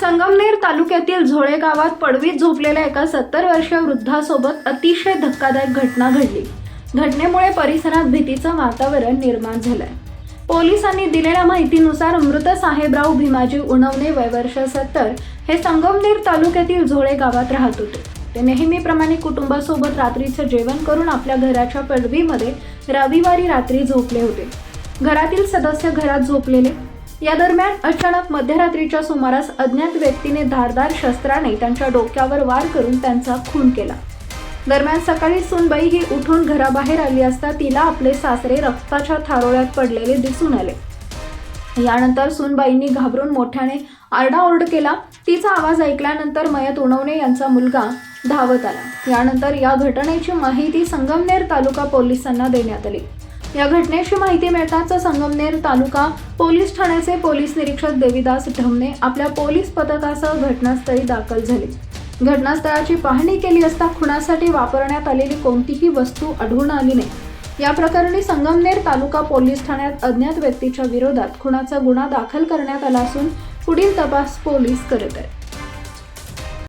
संगमनेर तालुक्यातील झोळे गावात पडवीत झोपलेल्या एका सत्तर वर्षीय वृद्धासोबत अतिशय धक्कादायक घटना घडली. घटनेमुळे परिसरात भीतीचं वातावरण निर्माण झालंय. पोलिसांनी दिलेल्या माहितीनुसार मृत साहेबराव भीमाजी उणवणे वयवर्ष सत्तर हे संगमनेर तालुक्यातील झोळे गावात राहत होते. ते नेहमीप्रमाणे कुटुंबासोबत रात्रीचं जेवण करून आपल्या घराच्या पडवीमध्ये रविवारी रात्री झोपले होते. घरातील सदस्य घरात झोपलेले या दरम्यान अचानक मध्यरात्रीच्या सुमारास अज्ञात व्यक्तीने धारदार शस्त्राने त्यांच्या डोक्यावर वार करून त्यांचा खून केला. दरम्यान सकाळी सुनबाई ही उठून घराबाहेर आली असता तिला आपले सासरे रक्ताच्या थारोळ्यात पडलेले दिसून आले. यानंतर सुनबाईंनी घाबरून मोठ्याने आरडाओरड केला. तिचा आवाज ऐकल्यानंतर मयत उणवणे यांचा मुलगा धावत आला. यानंतर या घटनेची माहिती संगमनेर तालुका पोलिसांना देण्यात आली. या घटनेची माहिती मिळताच संगमनेर तालुका पोलीस ठाण्याचे पोलीस निरीक्षक देवीदास ठमने आपल्या पोलीस पथकासह घटनास्थळी दाखल झाले. घटनास्थळाची पाहणी केली असता खुणासाठी वापरण्यात आलेली कोणतीही वस्तू आढळून आली नाही. या प्रकरणी संगमनेर तालुका पोलीस ठाण्यात अज्ञात व्यक्तीच्या विरोधात खुणाचा गुन्हा दाखल करण्यात आला असून पुढील तपास पोलीस करत आहेत.